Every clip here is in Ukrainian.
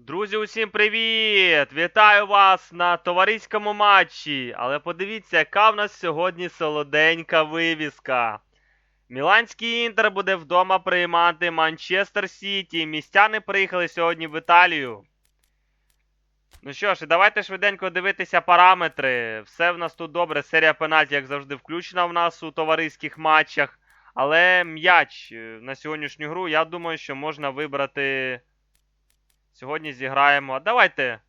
Друзі, усім привіт! Вітаю вас на товариському матчі. Але подивіться, яка в нас сьогодні солоденька вивіска. Міланський інтер буде вдома приймати Манчестер Сіті. Містяни приїхали сьогодні в Італію. Ну що ж, давайте швиденько дивитися параметри. Все в нас тут добре. Серія пенальті, як завжди, включена в нас у товариських матчах. Але м'яч е, на сьогоднішню гру, я думаю, що можна вибрати. Сьогодні зіграємо. А давайте.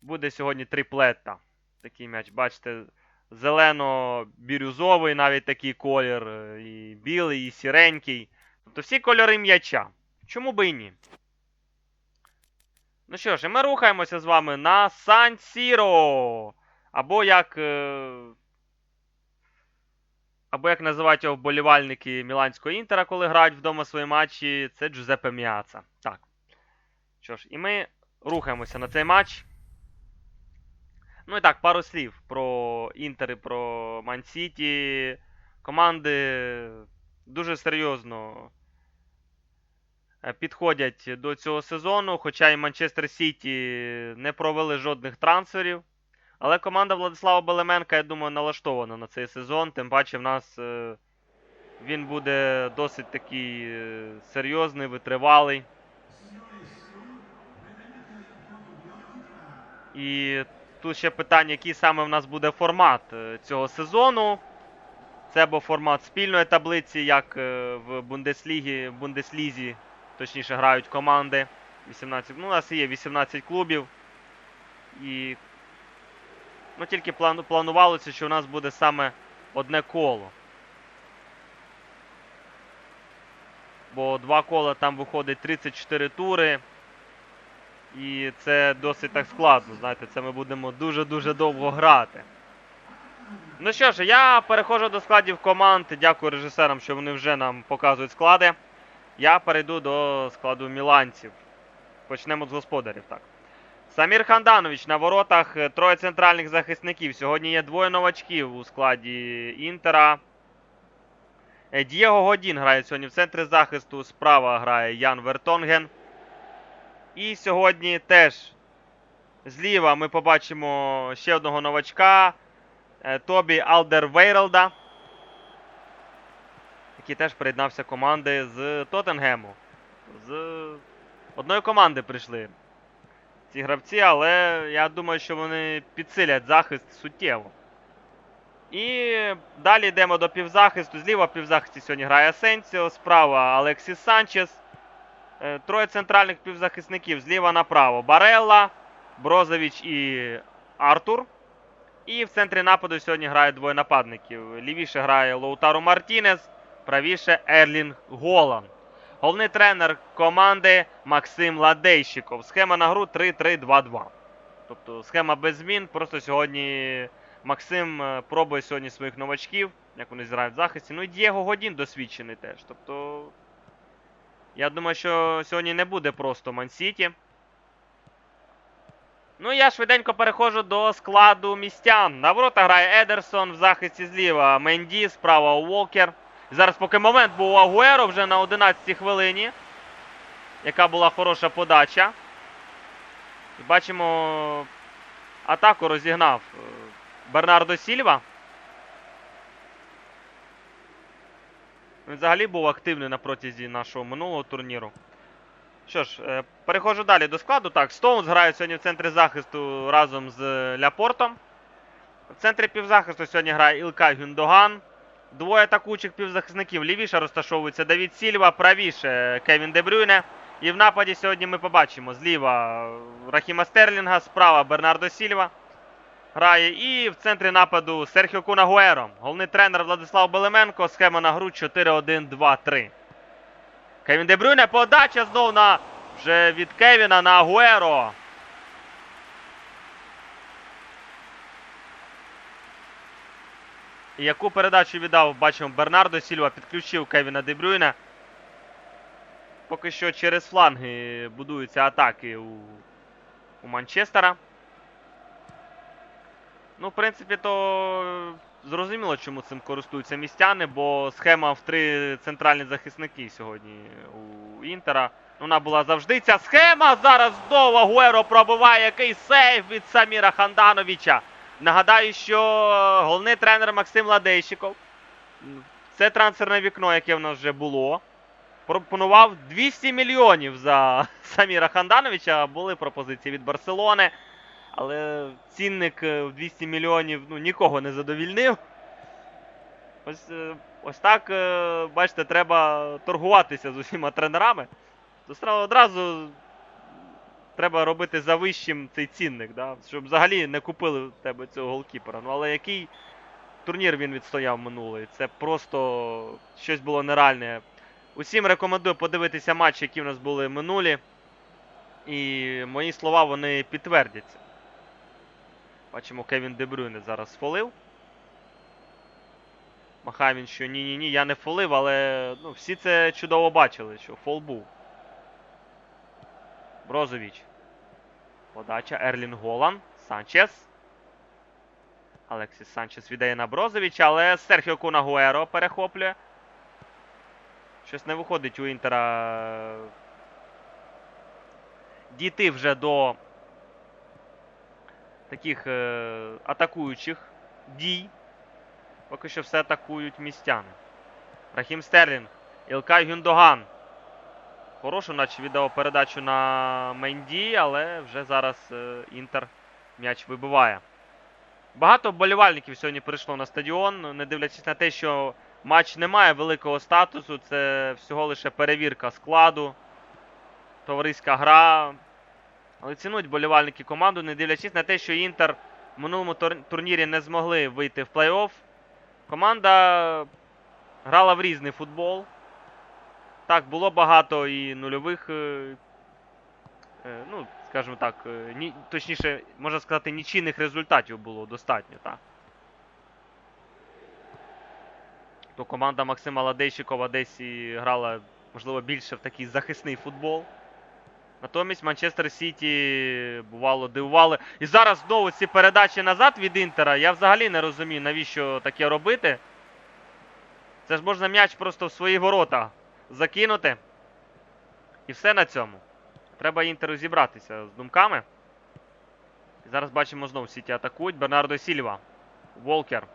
Буде сьогодні триплетта. Такий м'яч, бачите, зелено-бірюзовий навіть такий колір, е, і білий, і сіренький. Тобто всі кольори м'яча. Чому би і ні? Ну що ж, і ми рухаємося з вами на Сан Сіро. Або як. е, Або як називають його вболівальники Міланського інтера, коли грають вдома свої матчі, це Джузеппе Міаца. Так. Що ж, і ми рухаємося на цей матч. Ну і так, пару слів про Інтер і про Ман-Сіті. Команди дуже серйозно е, підходять до цього сезону, хоча і Манчестер Сіті не провели жодних трансферів. Але команда Владислава Белеменка, я думаю, налаштована на цей сезон. Тим паче в нас е, він буде досить такий е, серйозний, витривалий. І тут ще питання, який саме в нас буде формат е, цього сезону. Це або формат спільної таблиці, як е, в Бундеслігі, Бундеслізі, точніше, грають команди. 18, ну, у нас є 18 клубів. І ну, тільки плану, планувалося, що у нас буде саме одне коло. Бо два кола там виходить 34 тури. І це досить так складно, знаєте, це ми будемо дуже-дуже довго грати. Ну що ж, я переходжу до складів команд. Дякую режисерам, що вони вже нам показують склади. Я перейду до складу міланців. Почнемо з господарів, так. Самір Ханданович на воротах троє центральних захисників. Сьогодні є двоє новачків у складі Інтера. Е, Дієго Годін грає сьогодні в центрі захисту. Справа грає Ян Вертонген. І сьогодні теж зліва ми побачимо ще одного новачка е, Тобі Алдервейрелда, який теж приєднався команди з Тоттенгему. З одної команди прийшли ці гравці, але я думаю, що вони підсилять захист суттєво. І далі йдемо до півзахисту. Зліва в півзахисті сьогодні грає Асенсіо, справа Алексіс Санчес. Е, Троє центральних півзахисників зліва направо. Барелла, Брозович і Артур. І в центрі нападу сьогодні грають двоє нападників. Лівіше грає Лоутару Мартінес, правіше Ерлінг Голан. Головний тренер команди Максим Ладейщиков. Схема на гру 3-3-2-2. Тобто схема без змін. Просто сьогодні Максим е, пробує сьогодні своїх новачків, як вони зіграють в захисті. Ну і Дієго Годін досвідчений теж. Тобто. Я думаю, що сьогодні не буде просто Мансіті. Ну, я швиденько переходжу до складу містян. На ворота грає Едерсон, в захисті зліва Менді, справа Уокер. Зараз поки момент був у Агуеро вже на 11-й хвилині. Яка була хороша подача. І бачимо, атаку розігнав е, Бернардо Сільва. Він взагалі був активний на протязі нашого минулого турніру. Що ж, е, переходжу далі до складу. Так, Стоунс грає сьогодні в центрі захисту разом з Ляпортом. В центрі півзахисту сьогодні грає Ілкай Гюндоган. Двоє атакуючих півзахисників. Лівіше розташовується Давід Сільва, правіше Кевін Дебрюйне. І в нападі сьогодні ми побачимо зліва Рахіма Стерлінга, справа Бернардо Сільва грає. І в центрі нападу Серхіо Кунагуеро. Головний тренер Владислав Белеменко. Схема на гру 4-1-2-3. Кевін Дебрюйне. Подача знов на вже від Кевіна на Агуеро. І яку передачу віддав, бачимо, Бернардо Сільва підключив Кевіна Дебрюйне. Поки що через фланги будуються атаки у, у Манчестера. Ну, в принципі, то зрозуміло, чому цим користуються містяни, бо схема в три центральні захисники сьогодні у Інтера. Вона була завжди ця схема. Зараз знову Агуеро пробиває який сейф від Саміра Хандановича. Нагадаю, що головний тренер Максим Ладейщиков. Це трансферне вікно, яке в нас вже було. Пропонував 200 мільйонів за Саміра Хандановича. Були пропозиції від Барселони. Але цінник е, в 200 мільйонів ну, нікого не задовільнив. Ось, е, ось так, е, бачите, треба торгуватися з усіма тренерами. То одразу треба робити за вищим цей цінник, да? щоб взагалі не купили в тебе цього голкіпера. Ну але який турнір він відстояв минулий? Це просто щось було нереальне. Усім рекомендую подивитися матчі, які в нас були минулі. І мої слова вони підтвердяться. Бачимо, Кевін Дебрюйне зараз фолив. Махає він, що ні-ні-ні, я не фолив, але ну, всі це чудово бачили, що фол був. Брозович. Подача. Ерлін Голан. Санчес. Алексіс Санчес віддає на Брозовича, але Серхіо Кунагуеро перехоплює. Щось не виходить у Інтера. Дійти вже до таких е, атакуючих дій. Поки що все атакують містяни. Рахім Стерлінг. Ілкай Гюндоган. Хорошу, наче віддав передачу на Менді, але вже зараз е, Інтер м'яч вибиває. Багато вболівальників сьогодні прийшло на стадіон, не дивлячись на те, що матч не має великого статусу. Це всього лише перевірка складу, товариська гра. Але цінують вболівальники команду, не дивлячись на те, що Інтер в минулому турнірі не змогли вийти в плей-офф. Команда грала в різний футбол. Так, було багато і нульових, е, е, ну, скажімо так, е, ні, точніше, можна сказати, нічийних результатів було достатньо, так. То команда Максима Ладейщикова десь і грала, можливо, більше в такий захисний футбол. Натомість Манчестер Сіті бувало дивували. І зараз знову ці передачі назад від Інтера. Я взагалі не розумію, навіщо таке робити. Це ж можна м'яч просто в свої ворота закинути. І все на цьому. Треба Інтеру зібратися з думками. І зараз бачимо знову Сіті атакують. Бернардо Сільва. Волкер.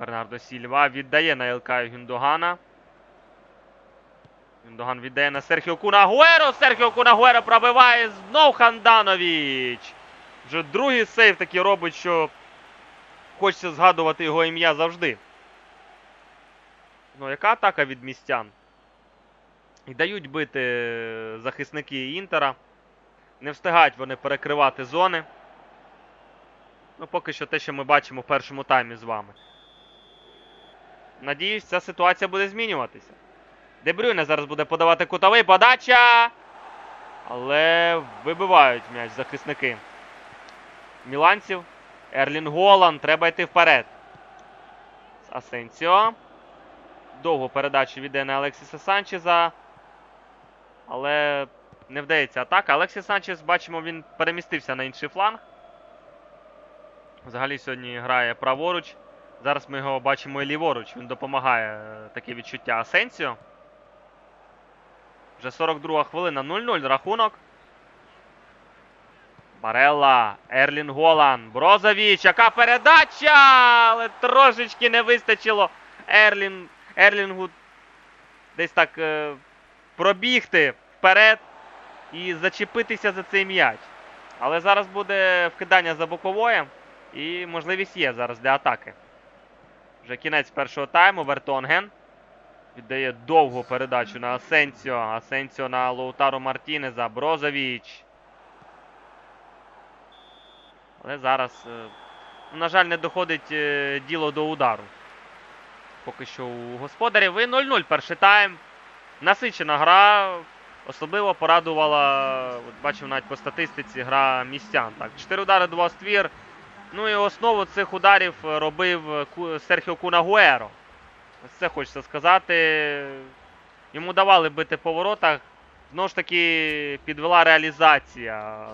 Бернардо Сільва віддає на Елкаю Гюндогана. Гюндоган віддає на Серхіо Кунагуеро. Серхіо Кунагуеро пробиває знов Ханданович. Вже другий сейв такий робить, що хочеться згадувати його ім'я завжди. Ну, яка атака від містян? І дають бити захисники Інтера. Не встигають вони перекривати зони. Ну, поки що те, що ми бачимо в першому таймі з вами. Надіюсь, ця ситуація буде змінюватися. Дебрюйне зараз буде подавати кутовий. Подача! Але вибивають м'яч захисники. Міланців. Ерлін Голан. Треба йти вперед. Асенсіо. Довгу передачу віддає на Алексіса Санчеза. Але не вдається атака. Алексіс Санчес, бачимо, він перемістився на інший фланг. Взагалі сьогодні грає праворуч. Зараз ми його бачимо і ліворуч. Він допомагає е, таке відчуття Асенсіо. Вже 42 хвилина. 0-0 рахунок. Барелла, Ерлін Голан, Брозович, яка передача! Але трошечки не вистачило Ерлін, Ерлінгу десь так е, пробігти вперед і зачепитися за цей м'яч. Але зараз буде вкидання за бокової і можливість є зараз для атаки. Вже кінець першого тайму. Вертонген віддає довгу передачу на Асенсіо. Асенсіо на Лоутаро Мартінеза. Брозович. Але зараз, е, на жаль, не доходить е, діло до удару. Поки що у господарів. І 0-0 перший тайм. Насичена гра. Особливо порадувала, от бачив навіть по статистиці, гра містян. Так, 4 удари, 2 ствір. Ну і основу цих ударів робив Серхіо Кунагуеро. Ось це хочеться сказати. Йому давали бити по воротах. Знову ж таки, підвела реалізація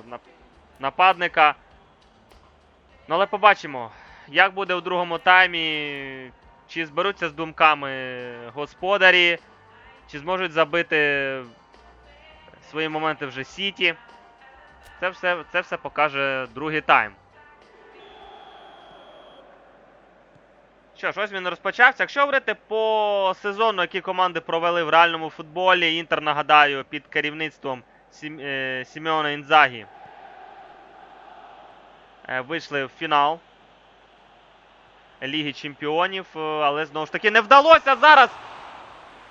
нападника. Ну, але побачимо, як буде у другому таймі. Чи зберуться з думками господарі, чи зможуть забити свої моменти вже Сіті. Це все, це все покаже другий тайм. Що ж, ось він розпочався. Якщо говорити по сезону, який команди провели в реальному футболі, Інтер, нагадаю, під керівництвом е, Сімеона Інзагі е, вийшли в фінал Ліги Чемпіонів, е, але знову ж таки не вдалося зараз.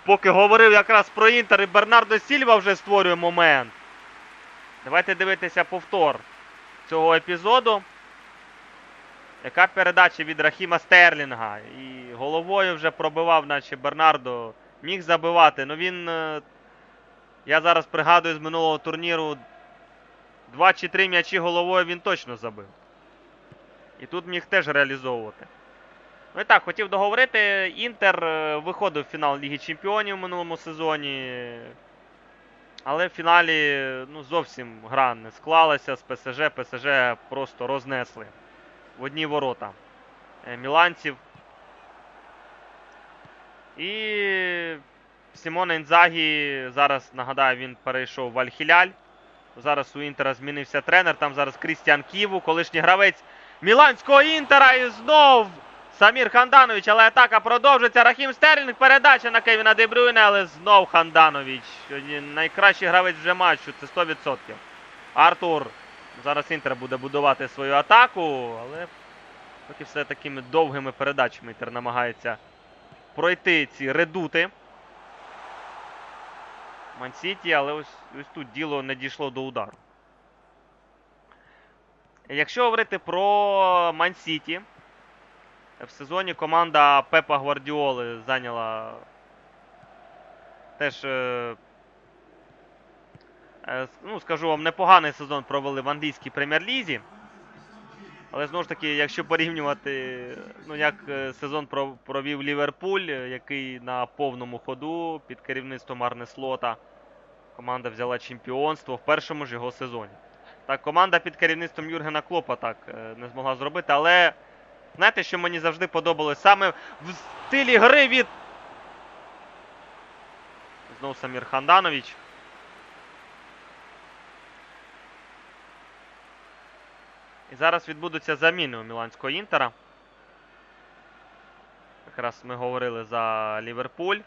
Поки говорив якраз про Інтер і Бернардо Сільва вже створює момент. Давайте дивитися повтор цього епізоду. Яка передача від Рахіма Стерлінга? І головою вже пробивав, наче Бернардо. Міг забивати. Ну він. е, Я зараз пригадую з минулого турніру. Два чи три м'ячі головою він точно забив. І тут міг теж реалізовувати. Ну і так, хотів договорити. Інтер е, виходив в фінал Ліги Чемпіонів в минулому сезоні. Але в фіналі ну, зовсім гра не склалася з ПСЖ. ПСЖ просто рознесли в одні ворота е, міланців. І Сімон Інзагі зараз нагадаю, він перейшов в Аль-Хіляль. Зараз у Інтера змінився тренер. Там зараз Крістіан Ківу, колишній гравець Міланського Інтера. І знов Самір Ханданович. Але атака продовжиться. Рахім Стерлінг. Передача на Кевіна Дебрюйне, але знов Ханданович. Найкращий гравець вже матчу. Це 100%. Артур. Зараз Інтер буде будувати свою атаку, але поки все такими довгими передачами Інтер намагається пройти ці редути. Мансіті, але ось, ось тут діло не дійшло до удару. Якщо говорити про Мансіті, в сезоні команда Пепа Гвардіоли зайняла теж, е, ну, скажу вам, непоганий сезон провели в англійській прем'єр-лізі. Але знову ж таки, якщо порівнювати, ну як е, сезон провів Ліверпуль, е, який на повному ходу під керівництвом Арне Слота команда взяла чемпіонство в першому ж його сезоні. Так, команда під керівництвом Юргена Клопа так е, не змогла зробити, але знаєте, що мені завжди подобалось? Саме в стилі гри від. Знову Самір Ханданович. Зараз відбудуться заміни у Міланського Інтера. Якраз ми говорили за Ліверпуль.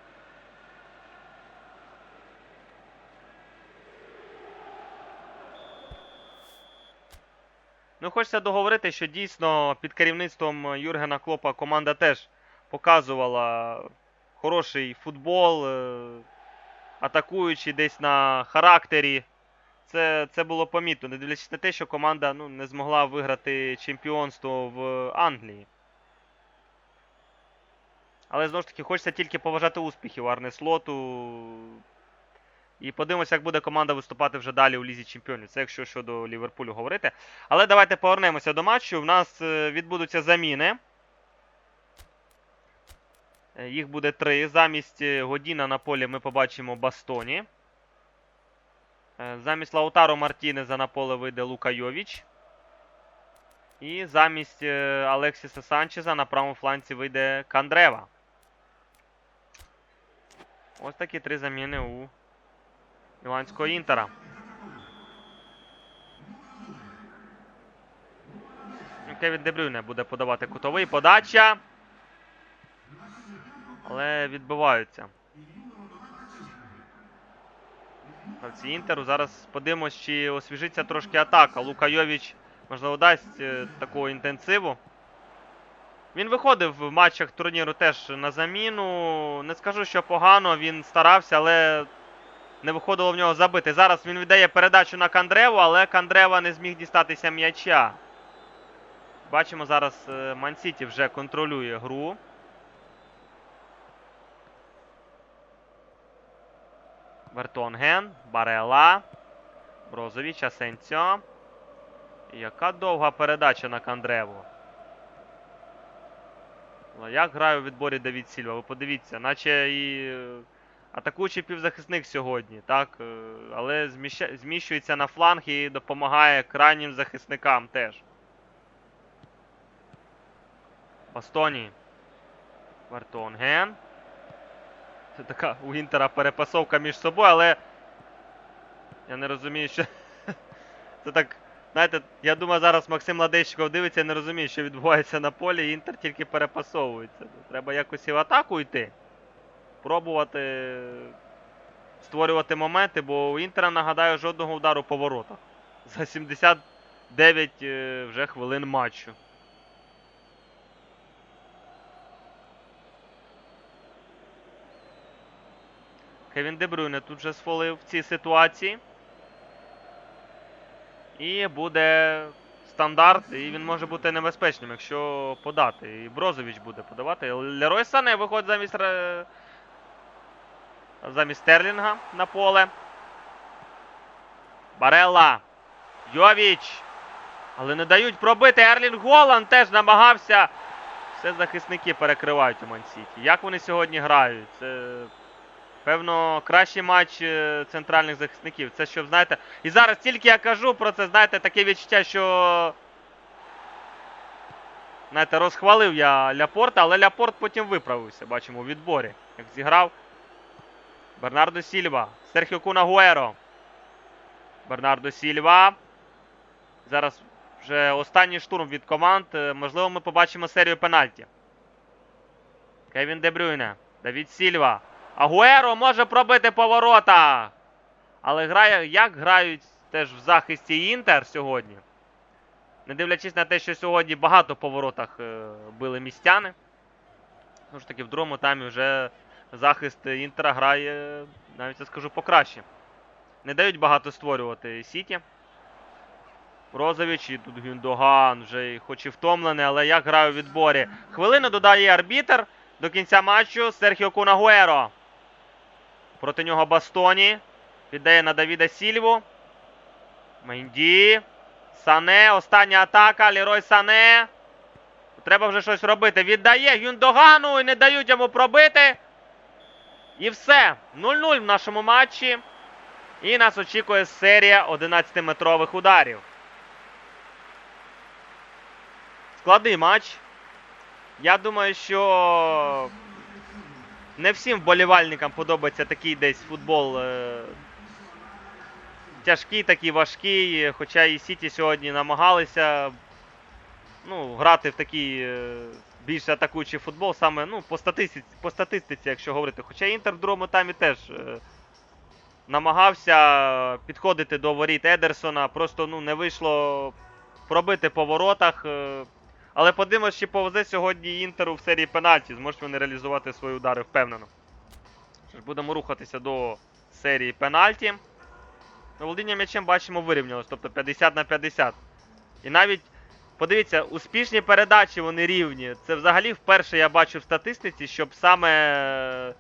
Ну, хочеться договорити, що дійсно під керівництвом Юргена Клопа команда теж показувала хороший футбол, е, атакуючи десь на характері. Це, це було помітно, не дивлячись на те, що команда ну, не змогла виграти чемпіонство в Англії. Але знову ж таки, хочеться тільки поважати успіхів Арне Слоту. І подивимося, як буде команда виступати вже далі у Лізі Чемпіонів. Це якщо щодо Ліверпулю говорити. Але давайте повернемося до матчу. У нас е, відбудуться заміни. Е, Їх буде три. Замість е, Годіна на полі ми побачимо Бастоні. Е, Замість Лаутаро Мартінеза на поле вийде Лука Йовіч. І замість е, Алексіса Санчеза на правому фланці вийде Кандрева. Ось такі три заміни у Міланського Інтера. Кевін Дебрюйне буде подавати кутовий. Подача. Але відбиваються. Гравці Інтеру. Зараз подивимось, чи освіжиться трошки атака. Лука Йовіч, можливо, дасть е, такого інтенсиву. Він виходив в матчах турніру теж на заміну. Не скажу, що погано, він старався, але не виходило в нього забити. Зараз він віддає передачу на Кандреву, але Кандрева не зміг дістатися м'яча. Бачимо, зараз е, Мансіті вже контролює гру. Вертонген, Барела, Брозович, Асенсьо. Яка довга передача на Кандреву. Як грає у відборі Давід Сільва? Ви подивіться, наче і е, атакуючий півзахисник сьогодні, так? Е, Але зміщується на фланг і допомагає крайнім захисникам теж. Бастоні. Вертонген. Це така у Інтера перепасовка між собою, але Я не розумію, що. Це так. Знаєте, я думаю, зараз Максим Ладейщиков дивиться і не розуміє, що відбувається на полі, Інтер тільки перепасовується. Треба якось і в атаку йти. Пробувати створювати моменти, бо у Інтера, нагадаю, жодного удару по воротах. За 79 е, вже хвилин матчу. Кевін Дебрюйне тут же сфолив в цій ситуації. І буде стандарт, і він може бути небезпечним, якщо подати. І Брозович буде подавати. Лерой Сане виходить замість, замість Стерлінга на поле. Барелла. Йовіч. Але не дають пробити. Ерлінг Голланд теж намагався. Все захисники перекривають у Мансіті. Як вони сьогодні грають? Це Певно, кращий матч е, центральних захисників. Це щоб, знаєте. І зараз тільки я кажу про це, знаєте, таке відчуття, що. Знаєте, розхвалив я Ляпорта, але Ляпорт потім виправився, бачимо, у відборі. Як зіграв. Бернардо Сільва. Серхіо Кунагуеро. Бернардо Сільва. Зараз вже останній штурм від команд. Е, Можливо, ми побачимо серію пенальті. Кевін Дебрюйне. Давід Сільва. Агуеро може пробити поворота. Але грає, як грають теж в захисті Інтер сьогодні. Не дивлячись на те, що сьогодні багато по воротах е, били містяни. Ну ж таки, в другому таймі вже захист Інтера грає, навіть я скажу, покраще. Не дають багато створювати Сіті. Розович і тут Гюндоган вже хоч і втомлений, але як грає у відборі. Хвилину додає арбітер до кінця матчу Серхіо Кунагуеро. Проти нього Бастоні. Віддає на Давіда Сільву. Менді. Сане. Остання атака. Лірой Сане. Треба вже щось робити. Віддає Гюндогану і не дають йому пробити. І все. 0-0 в нашому матчі. І нас очікує серія 11-метрових ударів. Складний матч. Я думаю, що не всім вболівальникам подобається такий десь футбол. е, Тяжкий, такий важкий. Хоча і Сіті сьогодні намагалися ну, грати в такий е, більш атакуючий футбол, саме ну, по, статистиці, по статистиці, якщо говорити. Хоча Інтер в другому таймі теж е, намагався підходити до воріт Едерсона, просто ну, не вийшло пробити по воротах. е, але подивимось, чи повезе сьогодні Інтеру в серії пенальті. Зможуть вони реалізувати свої удари впевнено. Що ж, будемо рухатися до серії пенальті. Ну, Володіння м'ячем бачимо вирівнялось, тобто 50 на 50. І навіть, подивіться, успішні передачі вони рівні. Це взагалі вперше я бачу в статистиці, щоб саме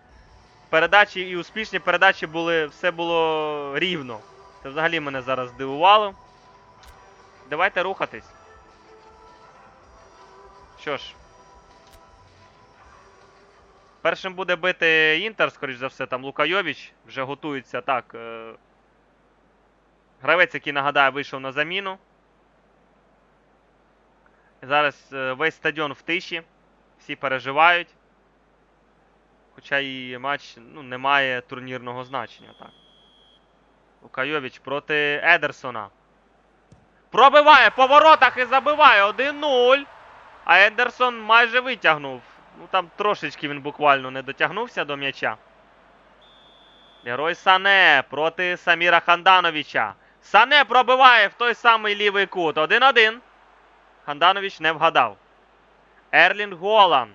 передачі і успішні передачі були, все було рівно. Це взагалі мене зараз здивувало. Давайте рухатись. Що ж. Першим буде бити Інтер, скоріш за все, там Лука Йовіч вже готується так. е, Гравець, який нагадаю, вийшов на заміну. Зараз е, весь стадіон в тиші. Всі переживають. Хоча і матч ну, не має турнірного значення. так. Лука Йовіч проти Едерсона. Пробиває по воротах і забиває 1-0. А Ендерсон майже витягнув. Ну там трошечки він буквально не дотягнувся до м'яча. Лерой Сане проти Саміра Хандановича. Сане пробиває в той самий лівий кут. 1-1. Ханданович не вгадав. Ерлінг Голан.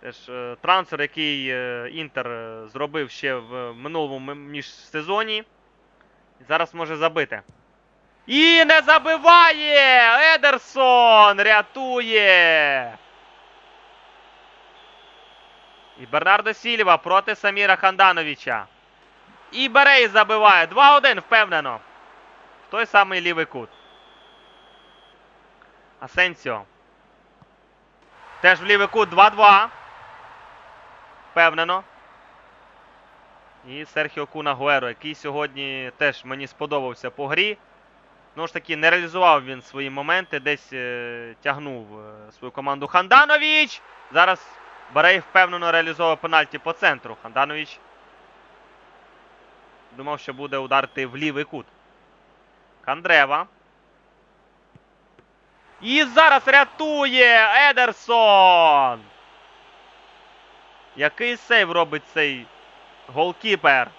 Теж е, трансфер, який е, Інтер е, зробив ще в минулому міжсезоні. Зараз може забити. І не забиває! Едерсон рятує! І Бернардо Сільва проти Саміра Хандановича. І бере і забиває. 2-1 впевнено. В той самий лівий кут. Асенсіо. Теж в лівий кут 2-2. Впевнено. І Серхіо Кунагуеро, який сьогодні теж мені сподобався по грі. Знову ж таки, не реалізував він свої моменти, десь е, тягнув е, свою команду Ханданович. Зараз Барей впевнено реалізовує пенальті по центру. Ханданович думав, що буде ударити в лівий кут. Кандрева. І зараз рятує Едерсон! Який сейв робить цей голкіпер?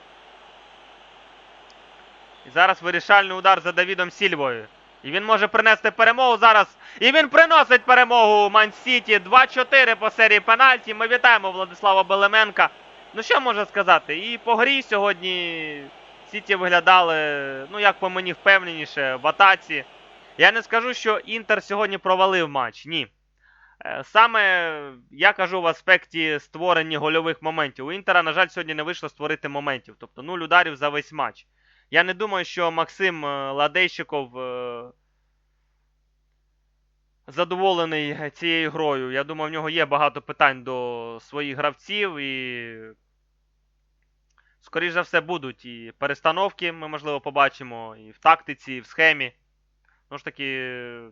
І зараз вирішальний удар за Давідом Сільвою. І він може принести перемогу зараз. І він приносить перемогу Ман-Сіті. 2-4 по серії пенальті. Ми вітаємо Владислава Белеменка. Ну що можна сказати? І по грі сьогодні Сіті виглядали, ну як по мені впевненіше, в атаці. Я не скажу, що Інтер сьогодні провалив матч. Ні. Е, Саме я кажу в аспекті створення гольових моментів. У Інтера, на жаль, сьогодні не вийшло створити моментів. Тобто нуль ударів за весь матч. Я не думаю, що Максим е, Ладейщиков е, задоволений цією грою. Я думаю, в нього є багато питань до своїх гравців і. Скоріше за все, будуть і перестановки, ми, можливо, побачимо, і в тактиці, і в схемі. Ну ж таки,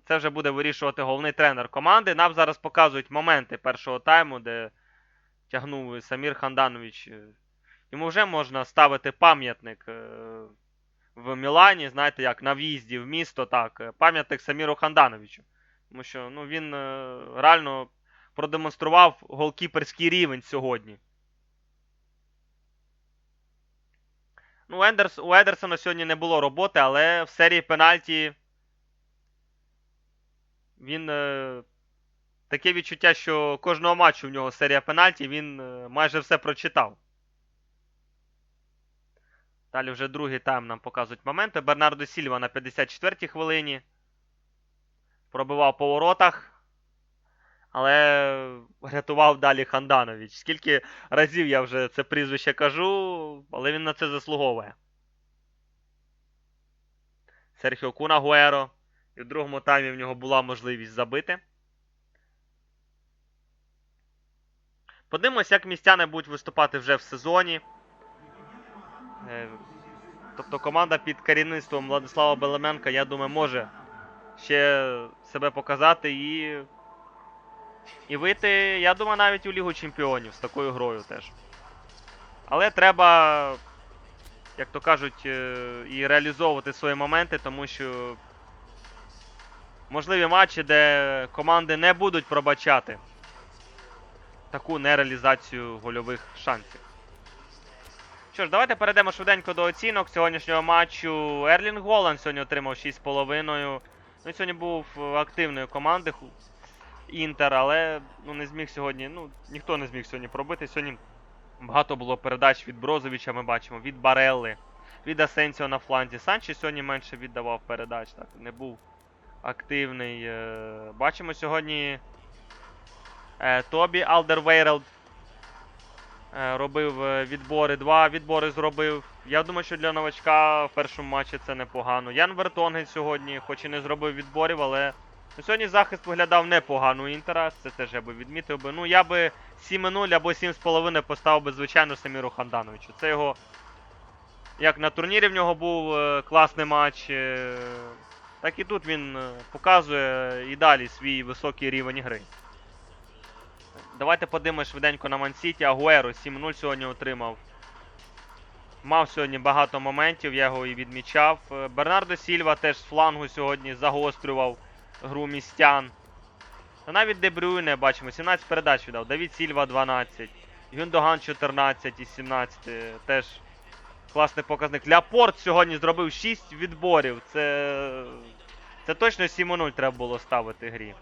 це вже буде вирішувати головний тренер команди. Нам зараз показують моменти першого тайму, де тягнув Самір Ханданович. Йому вже можна ставити пам'ятник е, в Мілані, знаєте, як на в'їзді в місто, так, е, пам'ятник Саміру Хандановичу. Тому що ну, він е, реально продемонстрував голкіперський рівень сьогодні. Ну, Ендерс, у Едерсона сьогодні не було роботи, але в серії пенальті він. Е, таке відчуття, що кожного матчу в нього серія пенальті, він майже все прочитав. Далі вже другий тайм нам показують моменти. Бернардо Сільва на 54-й хвилині. Пробивав по воротах. Але рятував далі Ханданович. Скільки разів я вже це прізвище кажу, але він на це заслуговує. Серхіо Куна Гуеро. І в другому таймі в нього була можливість забити. Подивимось, як містяни будуть виступати вже в сезоні. Е, Тобто команда під керівництвом Владислава Белеменка, я думаю, може ще себе показати і. І вийти, я думаю, навіть у Лігу Чемпіонів з такою грою теж. Але треба, як то кажуть, е, і реалізовувати свої моменти, тому що можливі матчі, де команди не будуть пробачати таку нереалізацію гольових шансів. Що ж, давайте перейдемо швиденько до оцінок сьогоднішнього матчу. Ерлінг Голланд сьогодні отримав 6,5. Ну, сьогодні був активною командою Інтер, але ну, не зміг сьогодні. Ну, ніхто не зміг сьогодні пробити. Сьогодні багато було передач від Брозовича, ми бачимо, від Барелли, від Асенсіо на фланзі. Санчі сьогодні менше віддавав передач, так, не був активний. Е, Бачимо сьогодні е, Тобі Алдервейрелд е, робив е, відбори. Два відбори зробив. Я думаю, що для новачка в першому матчі це непогано. Ян Вертонгель сьогодні, хоч і не зробив відборів, але ну, сьогодні захист виглядав непогано у Інтера. Це теж я би відмітив би. Ну, я би 7-0 або 7,5 поставив би, звичайно, Саміру Хандановичу. Це його. Як на турнірі в нього був е, класний матч. е, так і тут він е, показує і далі свій високий рівень гри. Давайте подивимось швиденько на Мансіті. Агуеро 7-0 сьогодні отримав. Мав сьогодні багато моментів, я його і відмічав. Е, Бернардо Сільва теж з флангу сьогодні загострював гру містян. Та навіть Дебрюйне, бачимо, 17 передач віддав. Давід Сільва 12. Гюндоган 14 із 17. е, Теж класний показник. Ляпорт сьогодні зробив 6 відборів. Це. Це точно 7-0 треба було ставити грі.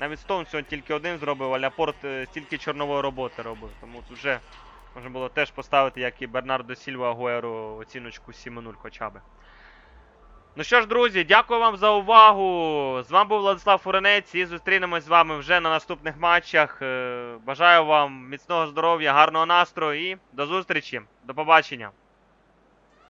Навіть Стоун сьогодні тільки один зробив, а Ляпорт е, стільки чорнової роботи робив. Тому тут вже можна було теж поставити, як і Бернардо Сільва Агуеро, оціночку 7-0 хоча б. Ну що ж, друзі, дякую вам за увагу. З вами був Владислав Фуренець і зустрінемось з вами вже на наступних матчах. Е, Бажаю вам міцного здоров'я, гарного настрою і до зустрічі. До побачення.